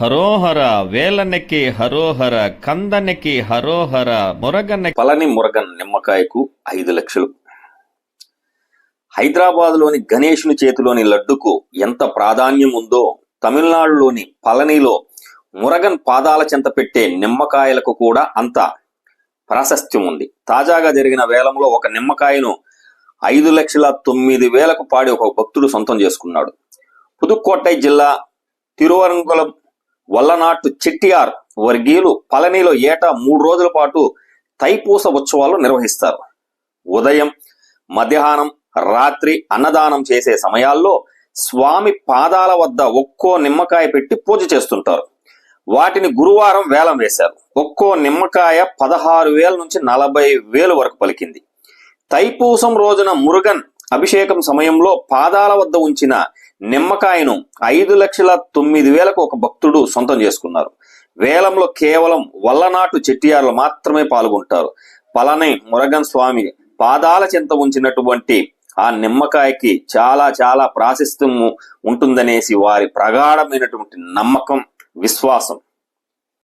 హరోహర వేలనెక్కి హరోహర కందనెక్కి హరోహర మురగనెక్కి పలని మురగన్ నిమ్మకాయకు ఐదు లక్షలు. హైదరాబాద్లోని గణేషుని చేతిలోని లడ్డుకు ఎంత ప్రాధాన్యం ఉందో తమిళనాడులోని పళనిలో మురగన్ పాదాల చెంత పెట్టే నిమ్మకాయలకు కూడా అంత ప్రాశస్త్యం ఉంది తాజాగా జరిగిన వేలంలో ఒక నిమ్మకాయను ఐదు లక్షల తొమ్మిది వేలకు పాడి ఒక భక్తుడు సొంతం చేసుకున్నాడు. పుదుక్కోటై జిల్లా తిరువరంగులం వల్లనాటు చెట్టియార్ వర్గీయులు పళనిలో ఏటా మూడు రోజుల పాటు తైపూస ఉత్సవాలు నిర్వహిస్తారు. ఉదయం మధ్యాహ్నం రాత్రి అన్నదానం చేసే సమయాల్లో స్వామి పాదాల వద్ద ఒక్కో నిమ్మకాయ పెట్టి పూజ చేస్తుంటారు. వాటిని గురువారం వేలం వేశారు. ఒక్కో నిమ్మకాయ పదహారు వేల నుంచి నలభై వేలు వరకు పలికింది. తైపూసం రోజున మురుగన్ అభిషేకం సమయంలో పాదాల వద్ద ఉంచిన నిమ్మకాయను ఐదు లక్షల తొమ్మిది వేలకు ఒక భక్తుడు సొంతం చేసుకున్నారు. వేలంలో కేవలం వల్లనాటు చెట్టియార్లు మాత్రమే పాల్గొంటారు. పలనే మురగన్ స్వామి పాదాల చెంత ఉంచినటువంటి ఆ నిమ్మకాయకి చాలా చాలా ప్రాశస్త్యము ఉంటుందనేసి వారి ప్రగాఢమైనటువంటి నమ్మకం విశ్వాసం.